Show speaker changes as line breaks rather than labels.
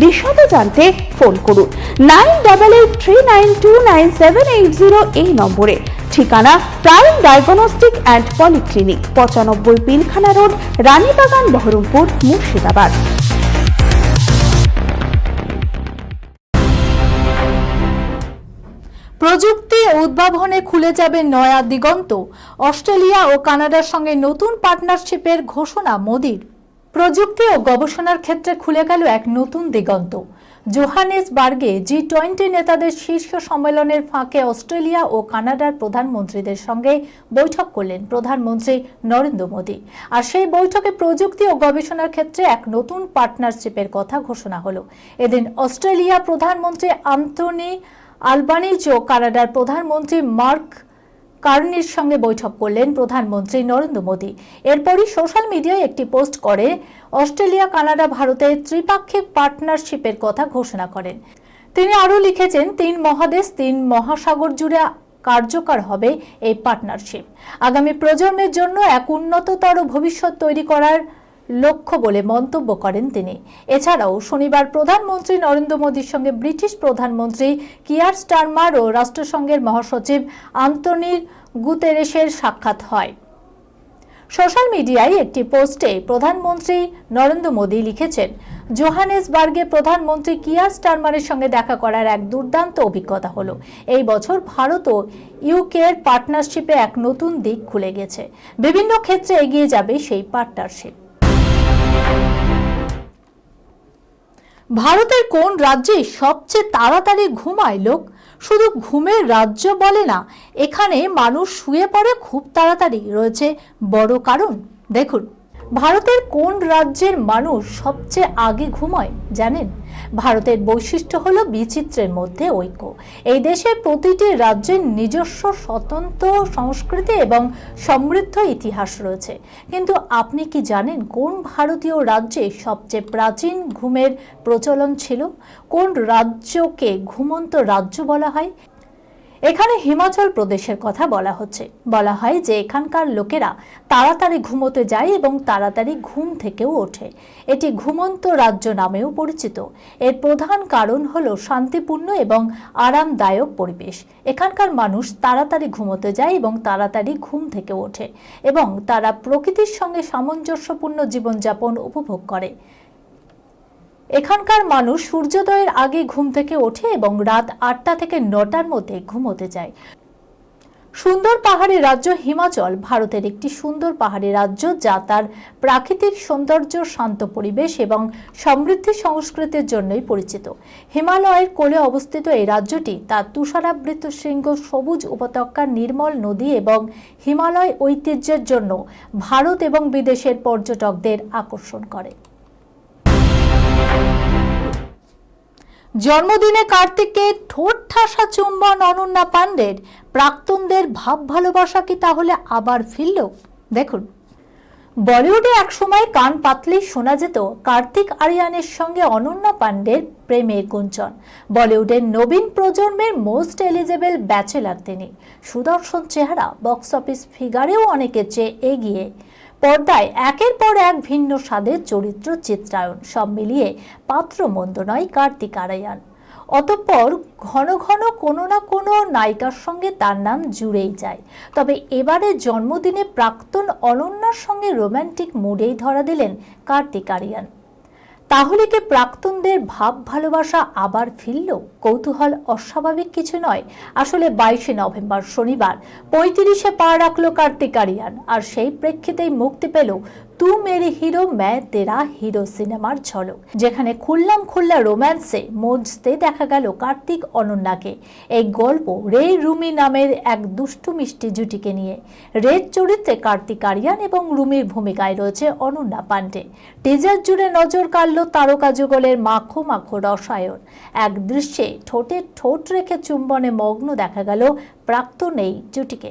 বিশদে জানতে ফোন করুন। Nine double eight three nine two nine seven eight zero এই নম্বরে। ঠিকানা প্রাইম ডায়াগনস্টিক অ্যান্ড পলিক্লিনিক পঁচানব্বই পিলখানা রোড রানীবাগান, বহরমপুর, মুর্শিদাবাদ।
প্রযুক্তি উদ্ভাবনে খুলে যাবে নয়া দিগন্ত। অস্ট্রেলিয়া ও কানাডার সঙ্গে নতুন পার্টনারশিপের ঘোষণা মোদির। প্রযুক্তি ও গবেষণার ক্ষেত্রে খুলে গেল এক নতুন দিগন্ত। জোহানেসবার্গে জি টোয়েন্টি নেতাদের শীর্ষ সম্মেলনের ফাঁকে অস্ট্রেলিয়া ও কানাডার প্রধানমন্ত্রীদের সঙ্গে বৈঠক করলেন প্রধানমন্ত্রী নরেন্দ্র মোদী। আর সেই বৈঠকে প্রযুক্তি ও গবেষণার ক্ষেত্রে এক নতুন পার্টনারশিপের কথা ঘোষণা হলো। এদিন অস্ট্রেলিয়া প্রধানমন্ত্রী আন্তনি আলবানিজ ও কানাডার প্রধানমন্ত্রী মার্ক কার্নির সঙ্গে বৈঠক করলেন প্রধানমন্ত্রী নরেন্দ্র মোদী। এরপরই সোশ্যাল মিডিয়ায় একটি পোস্ট করে, অস্ট্রেলিয়া, কানাডা, ভারতে ত্রিপাক্ষিক পার্টনারশিপের কথা ঘোষণা করেন। তিনি আরও লিখেছেন, তিন মহাদেশ, তিন মহাসাগর জুড়ে কার্যকর হবে এই পার্টনারশিপ। আগামী প্রজন্মের জন্য এক উন্নততর ভবিষ্যৎ তৈরি করার লক্ষ্য বলে মন্তব্য করেন তিনি। এছাড়াও শনিবার প্রধানমন্ত্রী নরেন্দ্র মোদীর সঙ্গে ব্রিটিশ প্রধানমন্ত্রী কিয়ার স্টারমার ও রাষ্ট্রসংঘের মহাসচিব আন্তনির গুতেরেসের সাক্ষাৎ হয়। সোশ্যাল মিডিয়ায় একটি পোস্টে প্রধানমন্ত্রী নরেন্দ্র মোদী লিখেছেন, জোহানেসবার্গে প্রধানমন্ত্রী কিয়ার স্টারমারের সঙ্গে দেখা করার এক দুর্দান্ত অভিজ্ঞতা হলো। এই বছর ভারত ও ইউকের পার্টনারশিপে এক নতুন দিক খুলে গেছে। বিভিন্ন ক্ষেত্রে এগিয়ে যাবে সেই পার্টনারশিপ। ভারতের কোন রাজ্যে সবচেয়ে তাড়াতাড়ি ঘুমায় লোক? শুধু ঘুমের রাজ্য বলে না, এখানে মানুষ শুয়ে পড়ে খুব তাড়াতাড়ি। রয়েছে বড় কারণ। দেখুন। ভারতের কোন রাজ্যের মানুষ সবচেয়ে আগে ঘুমায় জানেন? ভারতের বৈশিষ্ট্য হলো বিচিত্রের মধ্যে ঐক্য। এই দেশের প্রতিটি রাজ্যের নিজস্ব স্বতন্ত্র সংস্কৃতি এবং সমৃদ্ধ ইতিহাস রয়েছে। কিন্তু আপনি কি জানেন কোন ভারতীয় রাজ্যে সবচেয়ে প্রাচীন ঘুমের প্রচলন ছিল? কোন রাজ্যকে ঘুমন্ত রাজ্য বলা হয়? এখানে হিমাচল প্রদেশের কথা বলা হচ্ছে। বলা হয় যে এখানকার লোকেরা তাড়াতাড়ি ঘুমোতে যায় এবং তাড়াতাড়ি ঘুম থেকেও ওঠে। এটি ঘুমন্ত রাজ্য নামেও পরিচিত। এর প্রধান কারণ হল শান্তিপূর্ণ এবং আরামদায়ক পরিবেশ। এখানকার মানুষ তাড়াতাড়ি ঘুমোতে যায় এবং তাড়াতাড়ি ঘুম থেকে ওঠে এবং তারা প্রকৃতির সঙ্গে সামঞ্জস্যপূর্ণ জীবনযাপন উপভোগ করে। এখানকার মানুষ সূর্যোদয়ের আগে ঘুম থেকে ওঠে এবং রাত আটটা থেকে নটার মধ্যে ঘুমোতে যায়। সুন্দর পাহাড়ি রাজ্য হিমাচল ভারতের একটি সুন্দর পাহাড়ি রাজ্য যা তার প্রাকৃতিক সৌন্দর্য, শান্ত পরিবেশ এবং সমৃদ্ধি সংস্কৃতির জন্যই পরিচিত। হিমালয়ের কোলে অবস্থিত এই রাজ্যটি তার তুষারাবৃত শৃঙ্গ, সবুজ উপত্যকার নির্মল নদী এবং হিমালয় ঐতিহ্যের জন্য ভারত এবং বিদেশের পর্যটকদের আকর্ষণ করে। জন্মদিনে কার্তিককে ঠোঁট ঠাসা চুম্বন অনন্যা পাণ্ডের প্রাক্তনদের ভাব ভালোবাসা কি তাহলে আবার ফিরল? দেখুন। বলিউডে একসময় কান পাতলেই শোনা যেত কার্তিক আরিয়ানের সঙ্গে অনন্যা পাণ্ডের প্রেমের গুঞ্জন। বলিউডের নবীন প্রজন্মের মোস্ট এলিজেবল ব্যাচেলার তিনি। সুদর্শন চেহারা, বক্স অফিস ফিগারেও অনেকের চেয়ে এগিয়ে পর্দায় একের পর এক ভিন্ন স্বাদের চরিত্র চিত্রায়ন সব মিলিয়ে পাত্র মন্দ নয় কার্তিক আরায়ান। অতঃপর ঘন ঘন কোনো না কোনো নায়িকার সঙ্গে তার নাম জুড়েই যায়। তবে এবারে জন্মদিনে প্রাক্তন অনন্যার সঙ্গে রোম্যান্টিক মুডেই ধরা দিলেন কার্তিক আরিয়ান। তাহলে কি প্রাক্তনদের ভাব ভালোবাসা আবার ফিরল? কৌতূহল অস্বাভাবিক কিছু নয়। আসলে বাইশে নভেম্বর শনিবার পঁয়ত্রিশে পা রাখল কার্তিক আরিয়ান, আর সেই প্রেক্ষিতেই মুক্তি পেল তু মেরে হিরো ম্যা তেরা হিরো সিনেমার ঝলক যেখানে খুললাম খুল্লা রোম্যান্সে মজতে দেখা গেল কার্তিক অনন্যাকে। এই গল্প রে রুমি নামের এক দুষ্টু মিষ্টি জুটিকে নিয়ে। রেড চরিত্রে কার্তিক আরিয়ান এবং রুমির ভূমিকায় রয়েছে অনন্যা পান্ডে। টিজার জুড়ে নজর কাড়ল তারকা যুগলের মাখো মাখো রসায়ন। এক দৃশ্যে ঠোঁটে ঠোঁট রেখে চুম্বনে মগ্ন দেখা গেল প্রাক্তন এই জুটিকে।